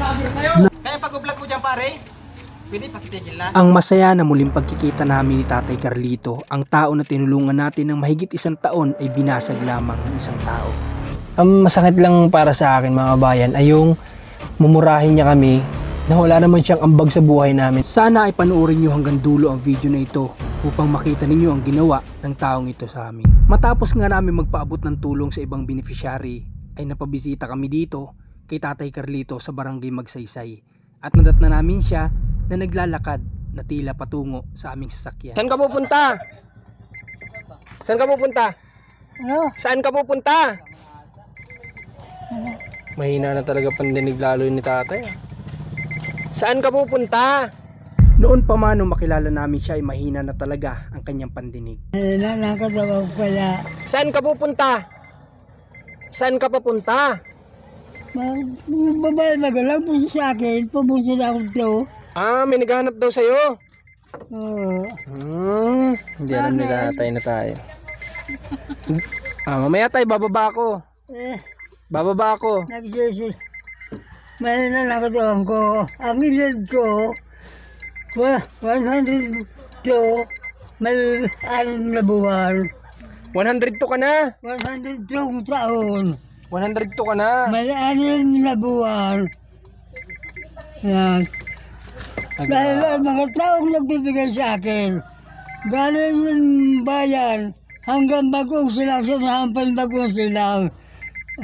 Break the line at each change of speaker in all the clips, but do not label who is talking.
Kaya pag-vlog ko dyan pare, pwede pakitigil na.
Ang masaya na muling pagkikita namin ni Tatay Carlito, ang tao na tinulungan natin ng mahigit isang taon ay binasag lamang ng isang tao. Ang masakit lang para sa akin mga bayan ay yung mumurahin niya kami na wala naman siyang ambag sa buhay namin. Sana ay panoorin niyo hanggang dulo ang video na ito upang makita ninyo ang ginawa ng taong ito sa amin. Matapos nga namin magpaabot ng tulong sa ibang beneficiary, ay napabisita kami dito kay Tatay Carlito sa barangay Magsaysay at nadat na namin siya na naglalakad na tila patungo sa aming sasakyan. Saan ka pupunta? Saan ka pupunta?
Ano?
Saan ka pupunta? Mahina na talaga pandinig lalo ni tatay. Saan ka pupunta? Noon pa man nung makilala namin siya ay mahina na talaga ang kanyang pandinig.
Na, nakatawa ko pala.
Saan ka pupunta? Saan ka papunta?
Yung babae magalang po sa akin, pumunta na ako to.
Ah, may naghahanap daw sa'yo.
Oo.
Hmm, hindi alam ni tatay na tayo. ah, mamaya tayo, bababa ako.
Eh,
Bababa ako.
nagsisi. May na nakatawa ko. Ang edad ko, wa- 102, may anim na buwan.
102 ka na.
102 taon.
102 ka na.
May anim na buwan. Yan. Dahil ang mga taong nagbibigay sa akin, galing yung bayan hanggang bagong silang sumahampal bagong silang.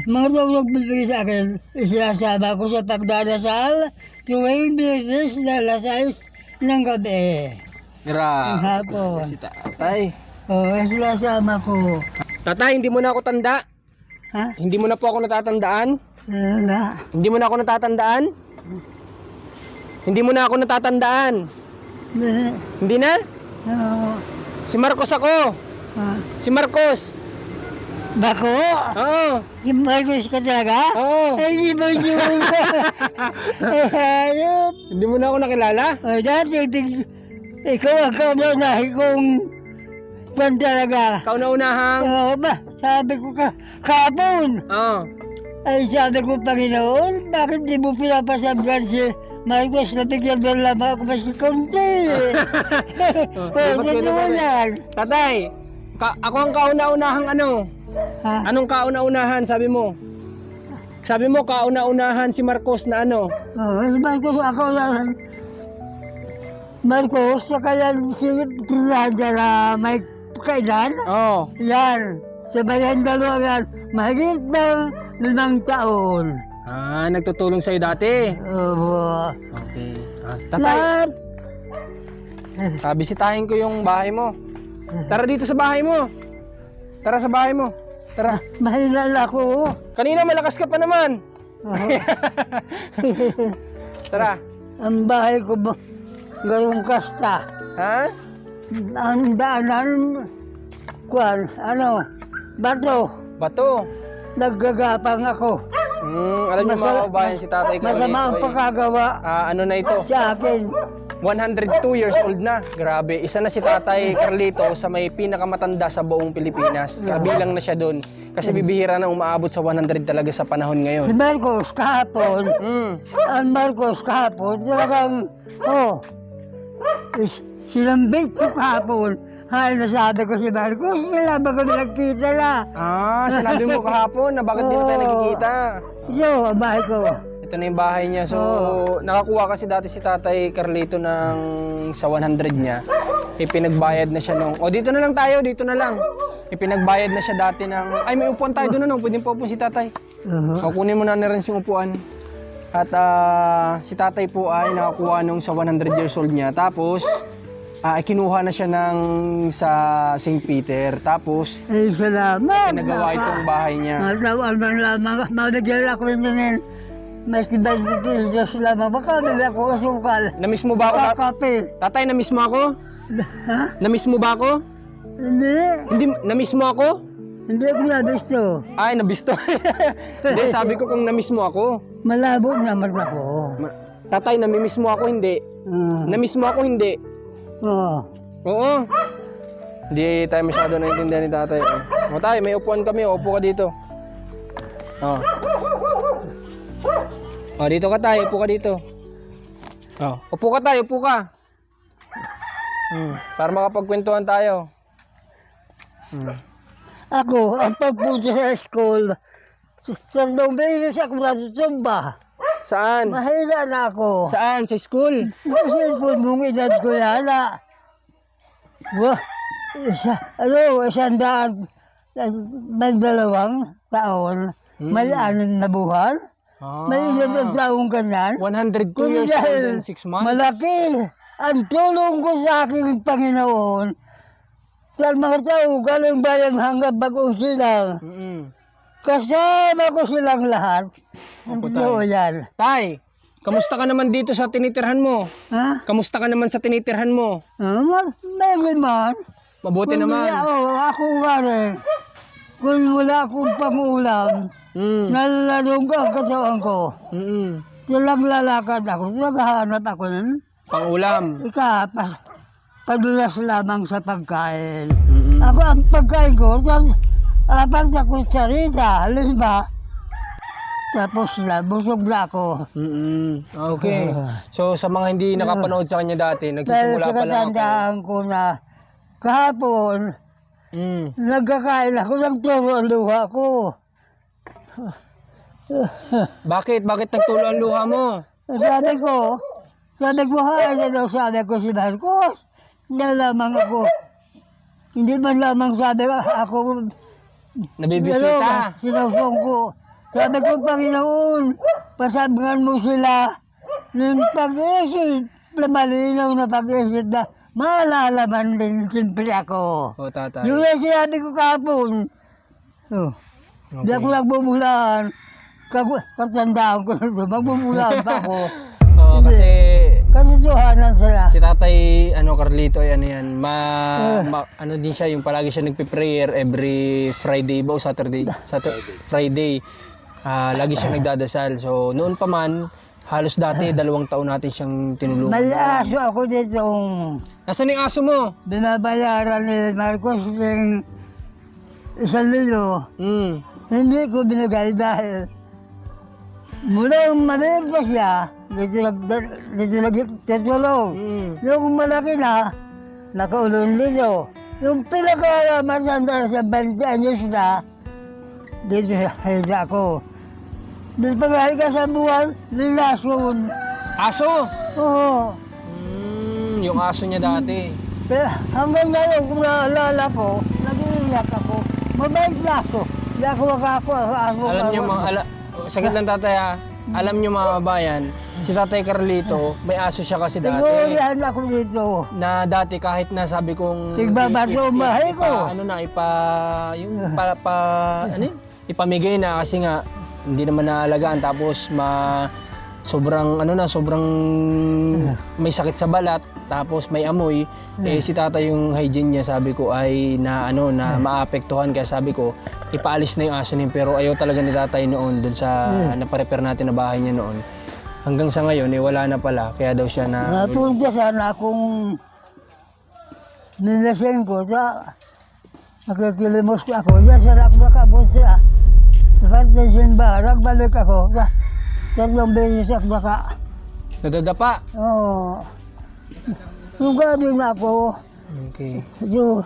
Mga taong nagbibigay sa akin, isinasama ko sa pagdarasal tuwing business na 6 ng gabi. Ng
Grabe.
hapon.
Si tatay.
Oo, sinasama ko.
Tatay, hindi mo na ako tanda.
Ha?
Hindi mo na po ako natatandaan.
Na?
Hindi mo na ako natatandaan. Hindi mo na ako natatandaan.
Eh,
Hindi na?
Oo.
Si Marcos ako.
Ha?
Si Marcos.
Bako?
Oo.
Yung Marcos ka talaga?
Oo.
Ay, di ba yun? Ay, hayop.
Hindi mo na ako nakilala?
O, dati, tig, ikaw ang kamanahin kong kwan talaga.
Ikaw na unahang.
Oo ba? Sabi ko ka, kapon.
Oo.
Ay, sabi ko, Panginoon, bakit di mo pinapasabgan si Marcos na bigyan mo lamang ako maski konti?
Oh, ganun ba?
yan.
Tatay, ka- ako ang kauna-unahang ano?
Ha?
Anong kauna-unahan sabi mo? Sabi mo kauna-unahan si Marcos na ano?
Oo, si Marcos ako lang. Marcos, saka yan si Tinaja na may kailan?
Oo.
Yan, sabayan dalawa yan, mahigit ng limang taon.
Ah, nagtutulong sa'yo dati.
Oo.
Okay. Ah, tatay,
Lahat.
ah, bisitahin ko yung bahay mo. Tara dito sa bahay mo. Tara sa bahay mo. Tara.
Mahinal ako.
Kanina malakas ka pa naman.
Oo.
Tara.
Ang bahay ko ba, garong kasta.
Ha?
Ang daanan, kwan, ano, bato,
Bato.
naggagapang ako.
Hmm, alam niyo mga kabayan si Tatay Carlito.
Masama ang
eh.
pagkagawa
Ah, ano na ito?
sa akin.
102 years old na. Grabe. Isa na si Tatay Carlito sa may pinakamatanda sa buong Pilipinas. Kabilang na siya doon. Kasi bibihira na umaabot sa 100 talaga sa panahon
Si
ngayon.
Marcos kahapon,
Hmm.
ang Marcos kahapon, talagang, oh, is, sinambit ko kahapon. Ay, nasabi ko si Marcos, wala ba kami nagkita na?
Ah, sinabi mo kahapon na bakit di na tayo
Oo.
nagkikita.
Yo, ang bahay ko.
Ito na yung bahay niya. So, nakakuha kasi dati si Tatay Carlito ng sa 100 niya. Ipinagbayad na siya nung... O, dito na lang tayo. Dito na lang. Ipinagbayad na siya dati ng... Ay, may upuan tayo doon. Ano? Pwede pa upuan si Tatay.
Uh-huh.
O, kunin mo na na rin yung upuan. At ah, si Tatay po ay nakakuha nung sa 100 years old niya. Tapos, ah, kinuha na siya ng sa St. Peter. Tapos,
Ay, salamat.
nagawa itong bahay niya.
Matawan man lamang, mabigyan ako rin din. Mas 20 pesos lamang, baka bigyan ako kasukal.
Namiss mo ba ako?
Kakape.
Tatay, namiss mo ako?
Ha?
Namiss mo ba ako?
Hindi.
Hindi, namiss mo ako?
Hindi ako nabisto.
Ay, nabisto. hindi, sabi ko kung namiss mo ako.
Malabo naman ako.
Tatay, namimiss mo ako, hindi.
Uh,
Namiss mo ako, hindi.
Oh.
Oo. Hindi tayo masyado naintindihan ni tatay. O tayo, may upuan kami. Upo ka dito. Oh. Oh, dito ka tayo. Upo ka dito. Oh, upo ka tayo. Upo ka. Hmm, para makapagkwentuhan tayo. Hmm.
Ako, ang pagpunta sa school, sandong beses ako nasutumba.
Saan?
Mahina na ako.
Saan? Sa school?
Kasi po mong edad ko yana. Wah, isa, ano, isang daan, may dalawang taon, may anin na buwan,
Ah,
may ilang taong kanyan.
102
Kung
years old and 6 months.
malaki ang tulong ko sa aking Panginoon sa mga tao galing bayan hanggang bagong silang.
Mm-mm.
Kasama ko silang lahat.
Opo,
totoo yan.
Tay, kamusta ka naman dito sa tinitirhan mo?
Ha?
Kamusta ka naman sa tinitirhan mo?
Ah, ma- May man.
Mabuti
Kung
naman.
di ako, ako nga rin. Kung wala akong pangulam,
Mm.
nalalong ang katawan ko.
Mm-mm.
Silang lalakad ako, naghahanap ako ng
Pangulam.
ikapas. Padulas lamang sa pagkain.
Mm-mm.
Ako ang pagkain ko, apat na kutsarita, lima. Tapos na, busog na ako.
Mm-mm. Okay. So sa mga hindi nakapanood sa kanya dati,
Dahil
nagsisimula
sa
pa lang ako.
katandaan ko na kahapon,
Mm.
nagkakain ako ng turo ang luha ko.
Bakit? Bakit nagtulo ang luha mo?
Sabi ko, sabi ko, ha, ano daw sabi ko si Marcos. Na lamang ako. Hindi man lamang sabi ko, ako,
Nabibisita.
sinusong ko. Sabi ko, Panginoon, pasabangan mo sila ng pag-isip, na malinaw na pag-isip na malalaman din simple ako.
O tatay.
Yung na sinabi ko kahapon, oh, hindi ako nagbubulaan. Kag- Katandaan ko na ito, magbubulaan pa ako.
Oo, kasi
Kasusuhanan sila.
si tatay ano Carlito ay ano yan, ma, ma- ano din siya yung palagi siya nagpe-prayer every Friday ba o Saturday? Saturday Friday. Ah, lagi siya nagdadasal. So noon pa man halos dati dalawang taon natin siyang tinulungan.
May aso ako dito
Nasaan yung aso mo?
binabayaran ni Marcos ng isang lilo.
Mm.
Hindi ko binigay dahil mula yung maliit pa siya, dito nag dito nagtutulong.
Mm.
Yung malaki na, nakaulong dito. Yung pinaka-matanda sa 20 anyos na, dito sa hisa pag ka sa buwan, nilason.
Aso.
Oo.
Mm, yung aso niya dati.
Kaya hanggang ngayon, kung naalala ko, nag-iiyak ako. Mabait na ako. Hindi ako aso.
Alam niyo mga ala, saglit lang tatay ha. Alam niyo mga kabayan, si Tatay Carlito, may aso siya kasi dati.
Sigurihan ako dito.
na dati kahit na sabi kong
Tigbabato ang bahay ko.
ipa- ano na ipa yung pa, pa ano yun? ipamigay na kasi nga hindi naman naalagaan tapos ma sobrang ano na sobrang may sakit sa balat tapos may amoy eh si tata yung hygiene niya sabi ko ay na ano na maapektuhan kaya sabi ko ipaalis na yung aso niya pero ayaw talaga ni tatay noon dun sa naparepair natin na bahay niya noon. Hanggang sa ngayon eh wala na pala kaya daw siya na
Napunta sana akong nilasing ko sa nakikilimos ko ako. Yan sa nakabakabot siya. Sa kanya simba, nagbalik ako. Tatlong beses ako baka.
nadadapa
Oo. Gabi na ako,
okay
yung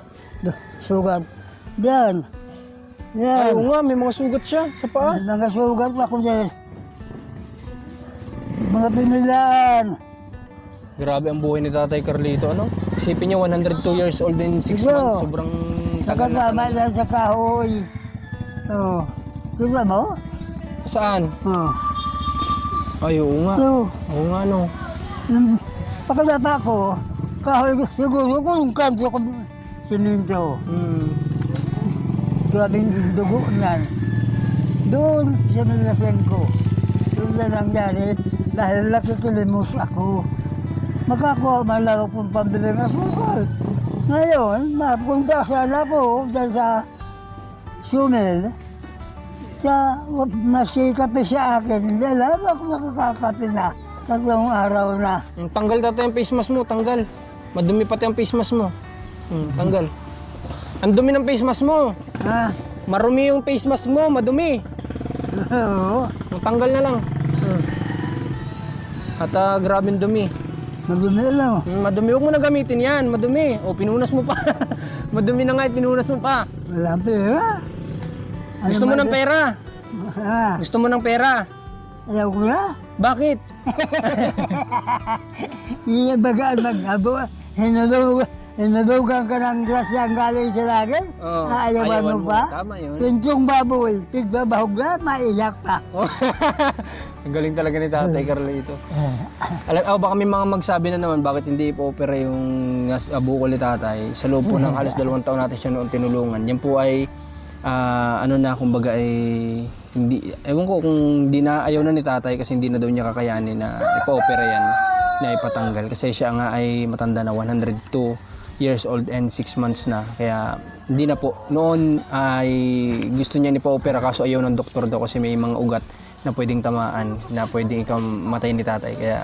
sugat. Yan. Yan.
oo nga, may mga sugat siya sa paa.
Mga sugat ako dyan. Mga pinilaan.
Grabe ang buhay ni Tatay Carlito, ano? Isipin niya, 102 years old in 6
Ito.
months. Sobrang tagal na.
Nakasama yan sa kahoy. Oo. Kita mo?
Saan?
Oo.
Ay, oo nga.
So,
Oo nga, no.
Nung pagkabata ko, kahoy ko siguro kung kanto ko sininto.
Mm.
Grabing dugo niyan. Doon sa nilasan ko. Doon na nangyari dahil nakikilimos ako. Makakuha man lang akong pambili ng asukal. Ngayon, mapunta sana ako dyan sa Sumel. Sa nasikape sa akin, hindi alam ako nakakakape na. Tatlong araw na.
Mm, Tanggal tatay yung face mask mo, tanggal. Madumi pati ang face mask mo. Mm, tanggal. Ang dumi ng face mask mo.
Ha?
Marumi yung face mask mo, madumi.
Oo.
Tanggal na lang. Mm. At ah, grabing dumi.
Madumi lang.
Hmm, madumi, huwag mo na gamitin yan. Madumi. O, pinunas mo pa. madumi na nga, pinunas mo pa.
Walang pera.
Gusto mo
ba-
ng pera? Gusto mo ng pera?
Ayaw ko na.
Bakit?
Hindi baga mag-abo. Hinulog, hinulugan ka ng grasya ang galing sa langit.
Oo,
Aayawan mo
ayawan
pa?
Tama yun.
Tuntong baboy, tigbabahog na, maiyak pa.
Oh. Ang galing talaga ni Tatay Carlito. Alam, oh, baka may mga magsabi na naman bakit hindi ipo-opera yung nas, uh, bukol ni Tatay. Sa loob po ng halos dalawang taon natin siya noon tinulungan. Yan po ay ah, ano na kumbaga ay hindi ewan ko kung di na ayaw na ni Tatay kasi hindi na daw niya kakayanin na ipo-opera yan na ipatanggal. Kasi siya nga ay matanda na 102 years old and 6 months na. Kaya hindi na po. Noon ay gusto niya ni pa-opera kaso ayaw ng doktor daw kasi may mga ugat na pwedeng tamaan na pwedeng ikaw matay ni tatay. Kaya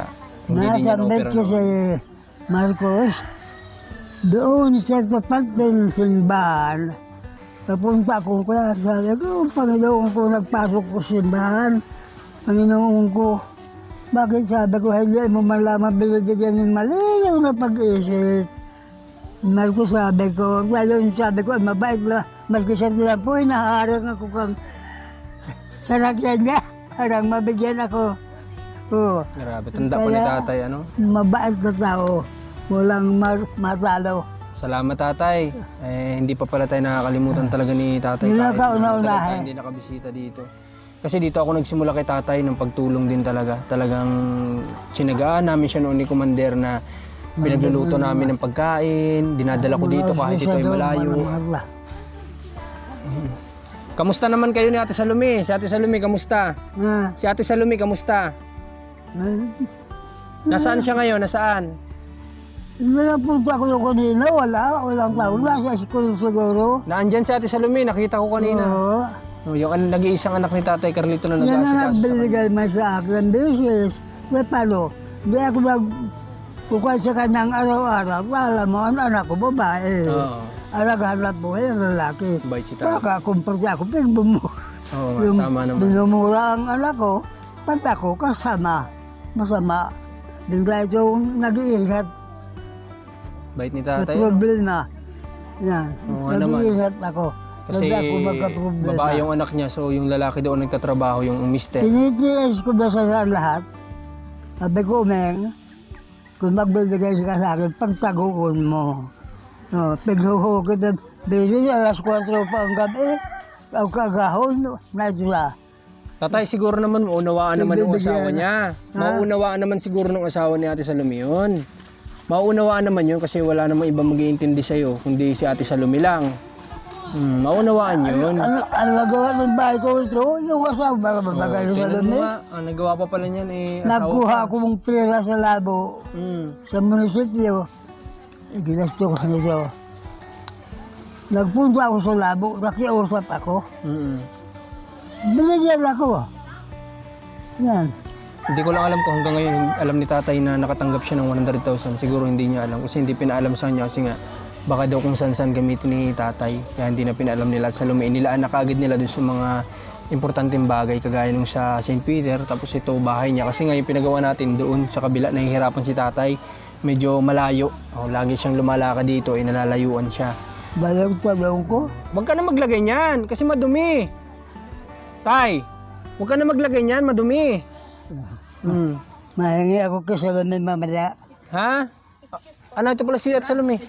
hindi din niya na-opera noon.
si Marcos, doon sa tapat ng simbahan, papunta ko kaya sabi ko, Panginoon ko, nagpasok ko simbahan, Panginoon ko, bakit sabi ko, hindi mo man lamang binibigyan ng malinaw na pag-isip. Marcos sabi ko, ngayon sabi ko, "Ay, mabait na, maski sa po, inaharang ako kang sarakyan niya, parang mabigyan ako. Oo.
Grabe, tanda pa ni tatay ano.
mabait na tao. Walang ma- matalo.
Salamat tatay. Eh, hindi pa pala tayo nakakalimutan talaga ni tatay.
Yun
kahit
ang
na tayo Hindi nakabisita dito. Kasi dito ako nagsimula kay tatay ng pagtulong din talaga. Talagang sinagaan namin siya noon ni Commander na pinagluluto namin ng pagkain, dinadala ko dito kahit ito ay malayo. Kamusta naman kayo ni Ate Salome? Si Ate Salome, kamusta?
Na,
Si Ate Salome, kamusta?
na,
Nasaan siya ngayon? Nasaan?
Napunta ko na kanina, wala, walang tao. Nasa school siguro.
Naandyan si Ate Salome, nakita ko kanina.
Oo.
Oh, yung an- nag-iisang anak ni Tatay Carlito na
Yan ang
kanya.
nagbibigay man sa akin business. Kaya paano? Hindi ako nag... Kukay sa kanyang araw-araw, alam mo, ang anak ko babae.
Oo.
Anak hanap buhay ang lalaki.
Bait si Tatay.
Baka kumpara ako, pinagbumura.
Oo nga, tama naman.
binumura ang anak ko, pati ako kasama. Masama. Bigla itong nag-iingat
Bait ni Tatay. ano?
problema. Yan.
Oo nga naman.
Nag-iingat ako.
Kasi
ako magka-problema.
babae yung anak niya, so yung lalaki ang nagtatrabaho, yung mister.
Tinitiis ko ba sa lahat? Sabi ko, Meng, kung magbibigay ka sa akin, pagtaguan mo. No, paghuho ko ng bilis, alas 4 pa ang gabi. Ang kagahon, na sila.
Tatay, siguro naman maunawaan naman ng
Bibigyan.
asawa niya. Maunawaan naman siguro ng asawa ni Ate Salome yun. Maunawaan naman yun kasi wala namang ibang mag-iintindi sa'yo, kundi si Ate Salome lang. Hmm, maunawaan yun.
Ano, ano nagawa ng bahay ko ito? Yung asawa, baka mabagay sa
Tingnan mo
dami.
ang nagawa pa pala niyan eh, asawa
Nagkuha
pa.
ako ng pera sa labo
Hmm.
sa munisipyo. Eh, Ginasto ko nito. Nagpunta ako sa labo, nakiusap ako.
Mm-mm.
Binigyan ako. Yan.
Hindi ko lang alam kung hanggang ngayon alam ni tatay na nakatanggap siya ng 100,000. Siguro hindi niya alam kasi hindi pinaalam sa kanya kasi nga baka daw kung saan-saan gamitin ni tatay. Kaya hindi na pinaalam nila sa lumiin. Nilaan na kagad nila dun sa mga importanteng bagay kagaya nung sa St. Peter tapos ito bahay niya. Kasi nga yung pinagawa natin doon sa kabila nahihirapan si tatay. Medyo malayo. Oh, lagi siyang lumalakad dito ay nalalayuan siya.
Bayang talong ko.
Huwag ka na maglagay niyan kasi madumi. Tay, huwag ka na maglagay niyan, madumi. Hmm.
Mahingi ako kasi may mamaya.
Ha? Ano ito pala si Ate Salome?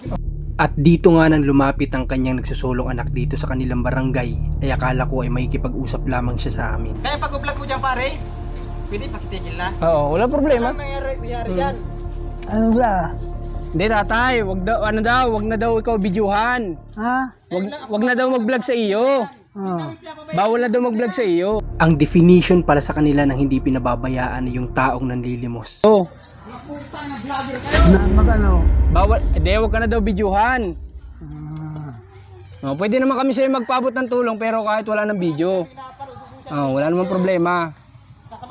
At dito nga nang lumapit ang kanyang nagsusulong anak dito sa kanilang barangay ay akala ko ay makikipag-usap lamang siya sa amin.
Kaya pag-vlog mo dyan pare, pwede pakitigil na.
Oo, wala problema.
Ano nangyari, nangyari yan?
Ano ba?
Hindi tatay, wag daw, ano daw, wag na daw ikaw bidyuhan.
Ha?
Wag, wag na daw mag-vlog sa iyo.
Oh.
Bawal na daw mag-vlog sa iyo.
Ang definition para sa kanila ng hindi pinababayaan ay yung taong nanlilimos.
Oh,
Na magano?
bawal, hindi, wag ka na daw bidyuhan.
Ah.
Oh, pwede naman kami sa'yo magpaabot ng tulong pero kahit wala ng video. Oh, wala namang problema.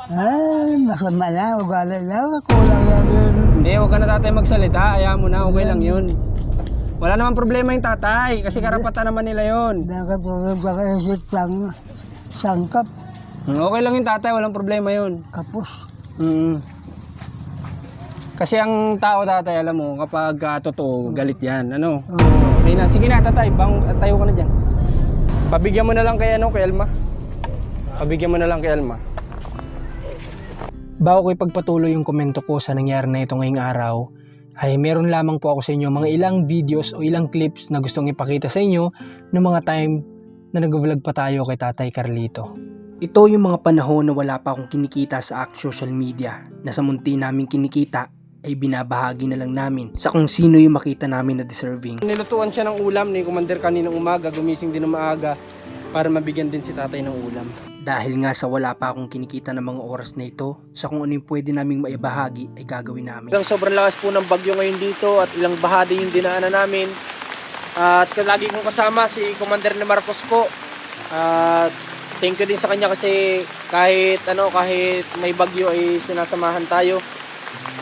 Ay, masama na. Ugali na. Kulang na din.
Hindi, wag ka na tatay magsalita. Ayaw mo na, okay lang yun. Wala namang problema yung tatay kasi karapatan naman nila yun.
Nakatulog sa kaisip lang. Sangkap.
Hmm, Okay lang yung tatay, walang problema yun.
Kapos.
Mm. Kasi ang tao tatay, alam mo, kapag ah, totoo, galit yan. Ano?
Oo.
Okay na. Sige na, tatay. Bang, tayo ka na dyan. Pabigyan mo na lang kay, ano, kay Elma. Pabigyan mo na lang kay Elma. Bago ko ipagpatuloy yung komento ko sa nangyari na ito ngayong araw, ay meron lamang po ako sa inyo mga ilang videos o ilang clips na gustong ipakita sa inyo ng mga time na nag-vlog pa tayo kay Tatay Carlito. Ito yung mga panahon na wala pa akong kinikita sa act social media na sa munti namin kinikita ay binabahagi na lang namin sa kung sino yung makita namin na deserving. Nilutuan siya ng ulam ni Commander kaninang umaga, gumising din ng maaga para mabigyan din si tatay ng ulam. Dahil nga sa wala pa akong kinikita ng mga oras na ito, sa kung ano yung pwede naming maibahagi ay gagawin namin.
Hanggang sobrang lakas po ng bagyo ngayon dito at ilang bahadi yung dinaanan namin. At lagi kong kasama si Commander ni Marcos po. At thank you din sa kanya kasi kahit ano kahit may bagyo ay sinasamahan tayo.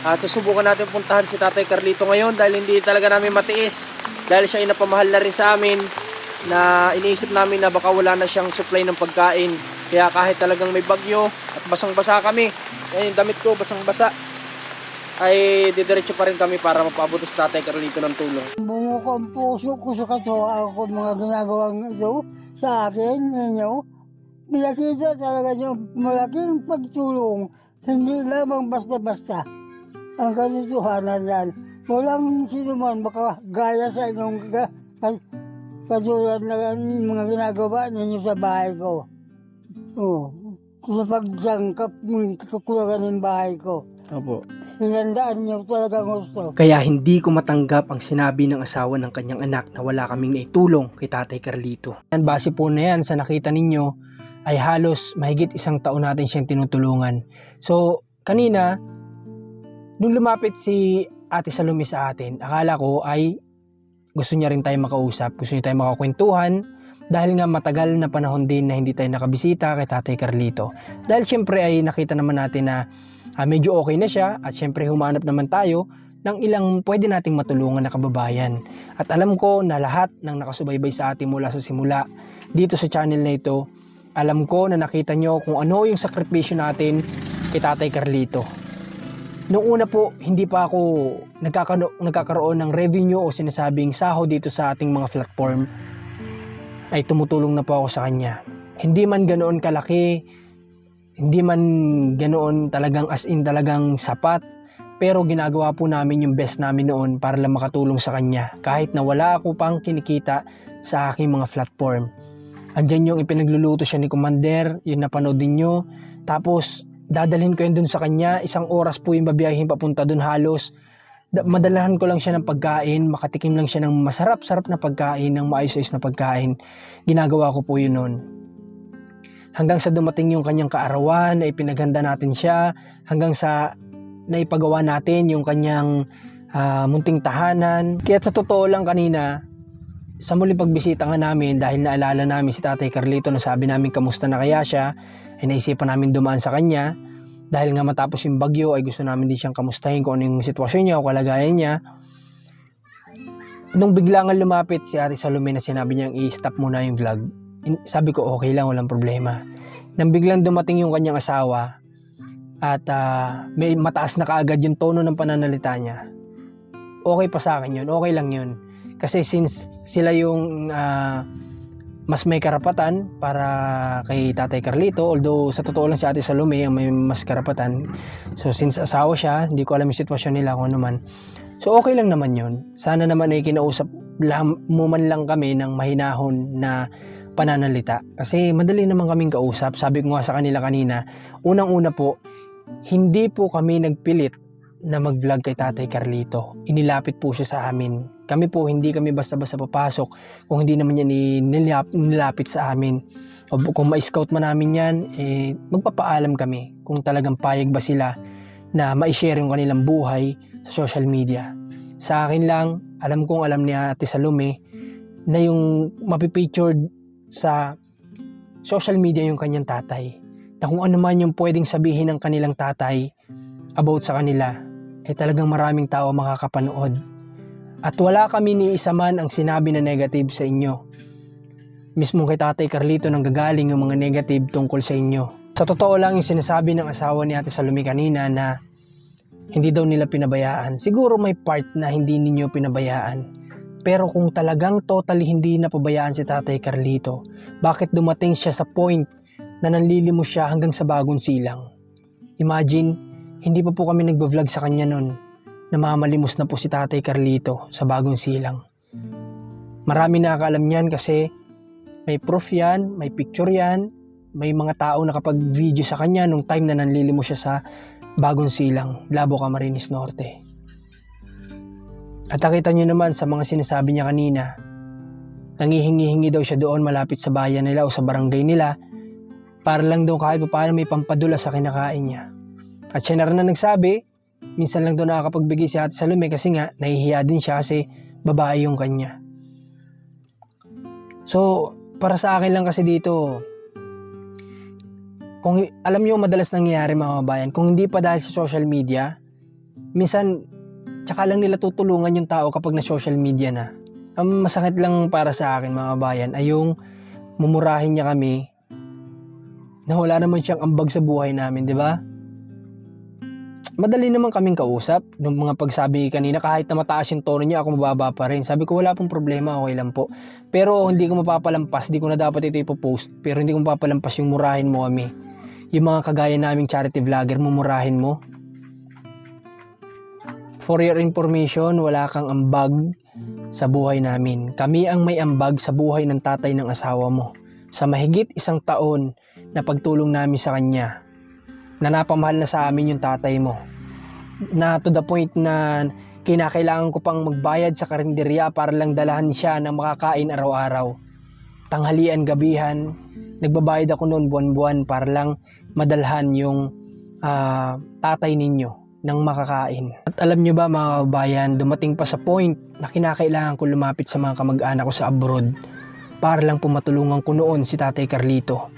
At susubukan natin puntahan si Tatay Carlito ngayon dahil hindi talaga namin matiis. Dahil siya ay napamahal na rin sa amin na iniisip namin na baka wala na siyang supply ng pagkain. Kaya kahit talagang may bagyo at basang-basa kami, ngayon damit ko basang-basa, ay didiretso pa rin kami para mapaabot sa Tatay Carlito ng tulong.
Bumuko ang puso ko sa katuwa ko mga ginagawang ito sa akin, ninyo. Pinakita talaga yung malaking pagtulong, hindi lamang basta-basta ang katotohanan yan. Walang sino man makagaya sa inyong ka, ka, katulad na mga ginagawa ninyo sa bahay ko. Oo. Sa pagsangkap ng kakulangan ng bahay ko.
Opo.
Hinandaan niyo talaga gusto.
Kaya hindi ko matanggap ang sinabi ng asawa ng kanyang anak na wala kaming naitulong kay Tatay Carlito. Yan, base po na yan sa nakita ninyo ay halos mahigit isang taon natin siyang tinutulungan. So, kanina, nung lumapit si Ate Salome sa atin, akala ko ay gusto niya rin tayo makausap, gusto niya tayo makakwentuhan, dahil nga matagal na panahon din na hindi tayo nakabisita kay Tatay Carlito. Dahil syempre ay nakita naman natin na ah, medyo okay na siya at syempre humanap naman tayo ng ilang pwede nating matulungan na kababayan. At alam ko na lahat ng nakasubaybay sa atin mula sa simula dito sa channel na ito, alam ko na nakita nyo kung ano yung sakripisyo natin kay Tatay Carlito. Noong una po, hindi pa ako nagkakano- nagkakaroon ng revenue o sinasabing sahod dito sa ating mga platform ay tumutulong na po ako sa kanya. Hindi man ganoon kalaki, hindi man ganoon talagang as in talagang sapat, pero ginagawa po namin yung best namin noon para lang makatulong sa kanya kahit na wala ako pang kinikita sa aking mga platform. Andyan yung ipinagluluto siya ni Commander, yung napanood din nyo. Tapos dadalhin ko yun dun sa kanya, isang oras po yung babiyahin papunta dun halos. Da- madalahan ko lang siya ng pagkain, makatikim lang siya ng masarap-sarap na pagkain, ng maayos-ayos na pagkain. Ginagawa ko po yun noon. Hanggang sa dumating yung kanyang kaarawan, na ipinaghanda natin siya, hanggang sa naipagawa natin yung kanyang ah, munting tahanan. Kaya sa totoo lang kanina, sa muling pagbisita nga namin dahil naalala namin si Tatay Carlito na sabi namin kamusta na kaya siya, ay naisipan namin dumaan sa kanya. Dahil nga matapos yung bagyo ay gusto namin din siyang kamustahin kung ano yung sitwasyon niya o kalagayan niya. Nung bigla nga lumapit si Ate Salome na sinabi niyang i-stop muna yung vlog, sabi ko okay lang, walang problema. Nang biglang dumating yung kanyang asawa at ah, may mataas na kaagad yung tono ng pananalita niya, okay pa sa akin yun, okay lang yun. Kasi since sila yung ah, mas may karapatan para kay Tatay Carlito, although sa totoo lang si Ate Salome ang may mas karapatan. So since asawa siya, hindi ko alam yung sitwasyon nila kung ano man. So okay lang naman yun. Sana naman ay kinausap mo man lang kami ng mahinahon na pananalita. Kasi madali naman kaming kausap. Sabi ko nga sa kanila kanina, unang-una po, hindi po kami nagpilit na mag-vlog kay Tatay Carlito. Inilapit po siya sa amin. Kami po, hindi kami basta-basta papasok kung hindi naman yan nilap, nilapit sa amin. O kung ma-scout man namin yan, eh, magpapaalam kami kung talagang payag ba sila na ma-share yung kanilang buhay sa social media. Sa akin lang, alam kong alam ni Ate Salome na yung mapipictured sa social media yung kanyang tatay. Na kung ano man yung pwedeng sabihin ng kanilang tatay about sa kanila, eh talagang maraming tao makakapanood. At wala kami ni isa man ang sinabi na negative sa inyo. Mismo kay Tatay Carlito nang gagaling yung mga negative tungkol sa inyo. Sa totoo lang yung sinasabi ng asawa ni Ate Salome kanina na hindi daw nila pinabayaan. Siguro may part na hindi ninyo pinabayaan. Pero kung talagang totally hindi napabayaan si Tatay Carlito, bakit dumating siya sa point na nanlilimos siya hanggang sa bagong silang? Imagine, hindi pa po kami nagbablog sa kanya nun na mamalimos na po si Tatay Carlito sa bagong silang. Marami nakakaalam niyan kasi may proof yan, may picture yan, may mga tao nakapag-video sa kanya nung time na nanlilimos siya sa bagong silang, Labo Camarines Norte. At nakita nyo naman sa mga sinasabi niya kanina, nangihingi-hingi daw siya doon malapit sa bayan nila o sa barangay nila para lang daw kahit pa paano may pampadula sa kinakain niya. At siya na rin na nagsabi, minsan lang daw nakakapagbigay si Ate Salome kasi nga nahihiya din siya kasi babae yung kanya. So, para sa akin lang kasi dito, kung alam niyo madalas nangyayari mga kabayan, kung hindi pa dahil sa social media, minsan tsaka lang nila tutulungan yung tao kapag na social media na. Ang masakit lang para sa akin mga kabayan ay yung mumurahin niya kami na wala naman siyang ambag sa buhay namin, di ba? Madali naman kaming kausap. Nung mga pagsabi kanina, kahit na mataas yung tono niya, ako mababa pa rin. Sabi ko, wala pong problema, okay lang po. Pero hindi ko mapapalampas, hindi ko na dapat ito ipopost. Pero hindi ko mapapalampas yung murahin mo kami. Yung mga kagaya naming charity vlogger, mumurahin mo. For your information, wala kang ambag sa buhay namin. Kami ang may ambag sa buhay ng tatay ng asawa mo. Sa mahigit isang taon na pagtulong namin sa kanya, na napamahal na sa amin yung tatay mo. Na to the point na kinakailangan ko pang magbayad sa karinderya para lang dalahan siya ng makakain araw-araw. Tanghalian, gabihan, nagbabayad ako noon buwan-buwan para lang madalhan yung ah, tatay ninyo ng makakain. At alam nyo ba mga kabayan, dumating pa sa point na kinakailangan ko lumapit sa mga kamag-anak ko sa abroad para lang pumatulungan ko noon si Tatay Carlito.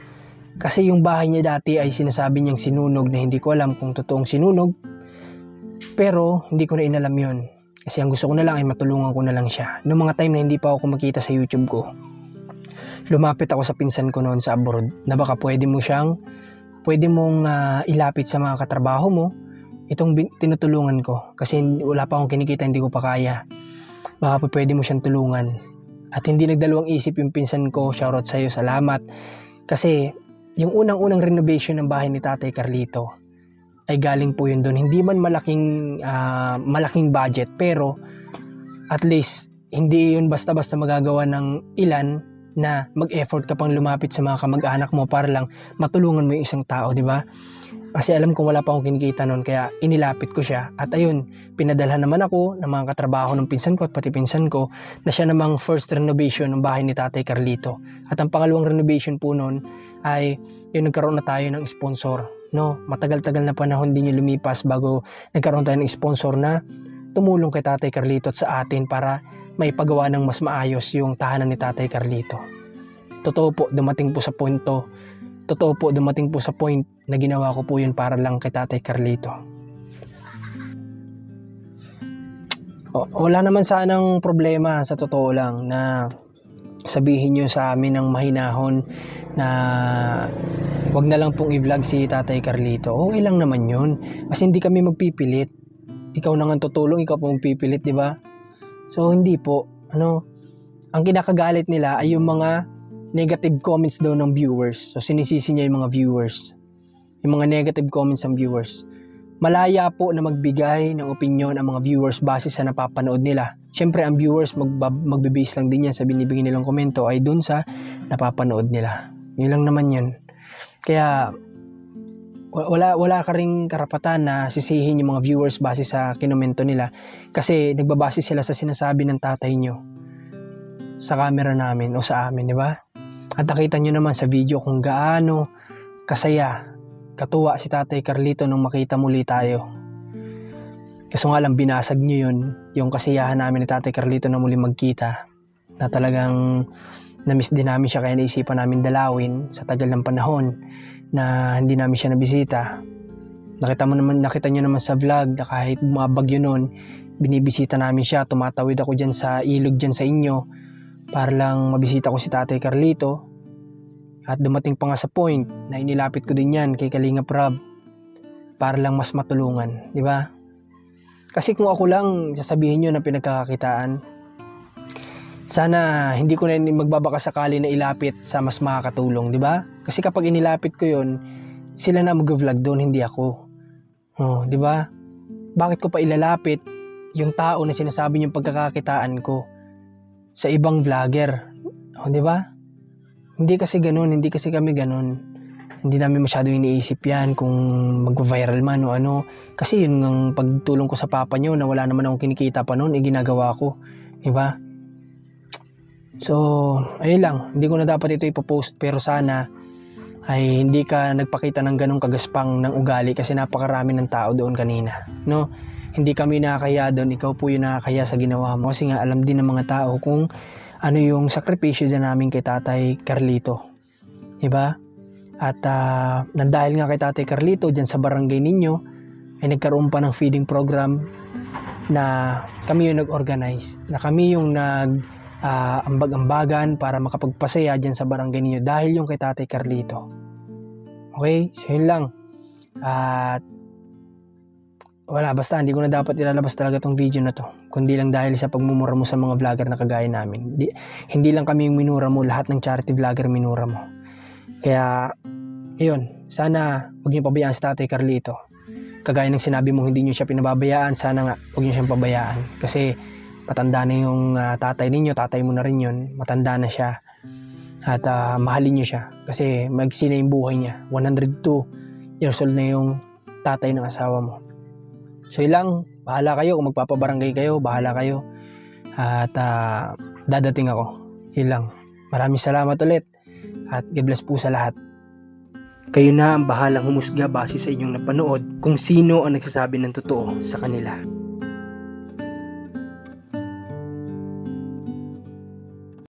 Kasi yung bahay niya dati ay sinasabi niyang sinunog na hindi ko alam kung totoong sinunog. Pero hindi ko na inalam yon Kasi ang gusto ko na lang ay matulungan ko na lang siya. Noong mga time na hindi pa ako kumakita sa YouTube ko, lumapit ako sa pinsan ko noon sa abroad na baka pwede mo siyang, pwede mong ah, ilapit sa mga katrabaho mo itong tinutulungan ko. Kasi wala pa akong kinikita, hindi ko pa kaya. Baka pa pwede mo siyang tulungan. At hindi nagdalawang isip yung pinsan ko, shoutout sa'yo, salamat. Kasi yung unang-unang renovation ng bahay ni Tatay Carlito ay galing po yun doon. Hindi man malaking ah, malaking budget pero at least hindi yun basta-basta magagawa ng ilan na mag-effort ka pang lumapit sa mga kamag-anak mo para lang matulungan mo yung isang tao, di ba? Kasi alam kong wala pa akong kinikita noon kaya inilapit ko siya. At ayun, pinadalhan naman ako ng mga katrabaho ng pinsan ko at pati pinsan ko na siya namang first renovation ng bahay ni Tatay Carlito. At ang pangalawang renovation po noon ay yung nagkaroon na tayo ng sponsor. No, matagal-tagal na panahon din yung lumipas bago nagkaroon tayo ng sponsor na tumulong kay Tatay Carlito at sa atin para may pagawa ng mas maayos yung tahanan ni Tatay Carlito. Totoo po, dumating po sa point to. Totoo po, dumating po sa point na ginawa ko po yun para lang kay Tatay Carlito. O, wala naman sanang problema sa totoo lang na sabihin nyo sa amin ng mahinahon na wag na lang pong i-vlog si Tatay Carlito. Okay lang naman yun. Kasi hindi kami magpipilit. Ikaw na nga tutulong, ikaw po magpipilit, di ba? So, hindi po. Ano, ang kinakagalit nila ay yung mga negative comments daw ng viewers. So, sinisisi niya yung mga viewers. Yung mga negative comments ng viewers. Malaya po na magbigay ng opinion ang mga viewers base sa napapanood nila. Siyempre, ang viewers magba- magbe-base lang din yan sa binibigay nilang komento ay dun sa napapanood nila. Yun lang naman yun. Kaya, wa- wala, wala ka ring karapatan na sisihin yung mga viewers base sa kinomento nila kasi nagbabase sila sa sinasabi ng tatay nyo sa camera namin o sa amin, di ba? At nakita nyo naman sa video kung gaano kasaya, katuwa si Tatay Carlito nung makita muli tayo. Kaso nga lang binasag nyo yun, yung kasiyahan namin ni Tatay Carlito na muli magkita. Na talagang na-miss din namin siya kaya naisipan namin dalawin sa tagal ng panahon na hindi namin siya nabisita. Nakita mo naman, nakita nyo naman sa vlog na kahit bumabagyo noon, binibisita namin siya, tumatawid ako dyan sa ilog dyan sa inyo para lang mabisita ko si Tatay Carlito. At dumating pa nga sa point na inilapit ko din yan kay Kalinga Prab para lang mas matulungan, di ba? Kasi kung ako lang sasabihin nyo na pinagkakakitaan, sana hindi ko na magbabaka sakali na ilapit sa mas makakatulong, di ba? Kasi kapag inilapit ko yon sila na mag-vlog doon, hindi ako. Oh, di ba? Bakit ko pa ilalapit yung tao na sinasabi yung pagkakakitaan ko sa ibang vlogger? Oh, di ba? Hindi kasi ganun, hindi kasi kami ganun. Hindi namin masyado iniisip yan kung mag-viral man o ano. Kasi yun ang pagtulong ko sa papa nyo na wala naman akong kinikita pa noon, eh ginagawa ko. Di ba? So, ayun lang. Hindi ko na dapat ito ipopost pero sana ay hindi ka nagpakita ng ganong kagaspang ng ugali kasi napakarami ng tao doon kanina. No? Hindi kami nakakaya doon, ikaw po yung nakakaya sa ginawa mo. Kasi nga alam din ng mga tao kung ano yung sakripisyo na namin kay Tatay Carlito. Diba? At nang dahil nga kay Tatay Carlito dyan sa barangay ninyo, ay nagkaroon pa ng feeding program na kami yung nag-organize. Na kami yung nag ah, para makapagpasaya dyan sa barangay ninyo dahil yung kay Tatay Carlito. Okay? So yun lang. At wala, basta hindi ko na dapat ilalabas talaga tong video na to. Kundi lang dahil sa pagmumura mo sa mga vlogger na kagaya namin. Di, hindi lang kami yung minura mo, lahat ng charity vlogger minura mo. Kaya, yun, sana huwag niyo pabayaan si Tatay Carlito. Kagaya ng sinabi mo, hindi niyo siya pinababayaan, sana nga huwag niyo siyang pabayaan. Kasi matanda na yung ah, tatay ninyo, tatay mo na rin yun, matanda na siya. At ah, mahalin niyo siya. Kasi magsi na yung buhay niya. 102 years old na yung tatay ng asawa mo. So ilang, bahala kayo kung magpapabarangay kayo, bahala kayo. At ah, dadating ako. Ilang. Maraming salamat ulit. At God bless po sa lahat. Kayo na ang bahalang humusga base sa inyong napanood kung sino ang nagsasabi ng totoo sa kanila.